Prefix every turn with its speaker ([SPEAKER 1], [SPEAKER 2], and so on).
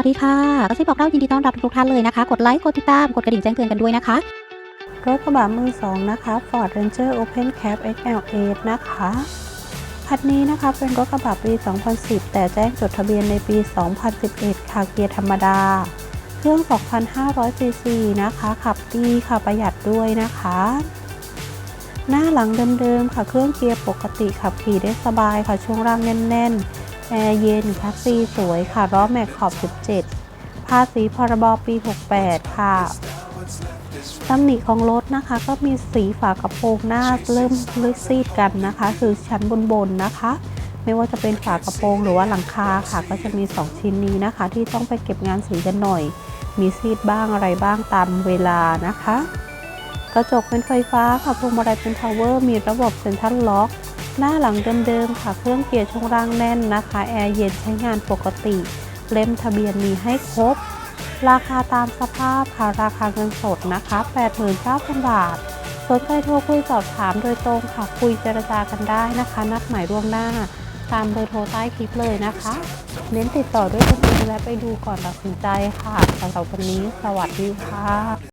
[SPEAKER 1] วัสดีค่ะก็ซิบอกเล่ายินดีต้อนรับทุกท่านเลยนะคะ กดไลค์ กดติดตาม กดกระดิ่งแจ้งเตือนกันด้วยนะคะ
[SPEAKER 2] รถกระบะมือสองนะคะ Ford Ranger Open Cab XL8 นะคะคันนี้นะคะเป็นรถกระบะปี 2010 แต่แจ้งจดทะเบียนในปี 2011 ค่ะเกียร์ธรรมดา เครื่อง 2,500 ซีซีนะคะ ขับดีค่ะประหยัดด้วยนะคะ หน้าหลังเดิมๆค่ะเครื่องเกียร์ปกติขับขี่ได้สบายค่ะช่วงล่างแน่นๆ แอร์เย็นแท็กซี่สวยค่ะล้อแม็กขอบ 17 ภาษีพรบปี 68 ค่ะตำหนิของรถนะคะ ก็มีสีฝากระโปรงหน้าเริ่มเลือดซีดกันนะคะ คือชั้นบนๆนะคะ ไม่ว่าจะเป็นฝากระโปรงหรือว่าหลังคาค่ะ ก็จะมี 2 ชิ้นนี้นะคะ ที่ต้องไปเก็บงานสีกันหน่อย มีซีดบ้างอะไรบ้างตามเวลานะคะ กระจกเป็นไฟฟ้าค่ะพวงมาลัยเป็นพาวเวอร์มีระบบเซ็นทรัลล็อก หน้าหลังเดิมๆค่ะ เครื่องเกียร์ช่วงล่างแน่นนะคะ แอร์เย็นใช้งานปกติ เล่มทะเบียนมีให้ครบ ราคาตามสภาพค่ะ ราคาเงินสดนะคะ 89,000 บาท สนใจโทรคุยสอบถามโดยตรงค่ะ คุยเจรจากันได้นะคะ นัดหมายล่วงหน้า ตามเบอร์โทรใต้คลิปเลยนะคะ เน้นติดต่อด้วยตนเองและไปดูก่อนตัดสินใจค่ะสำหรับวันนี้ สวัสดีค่ะ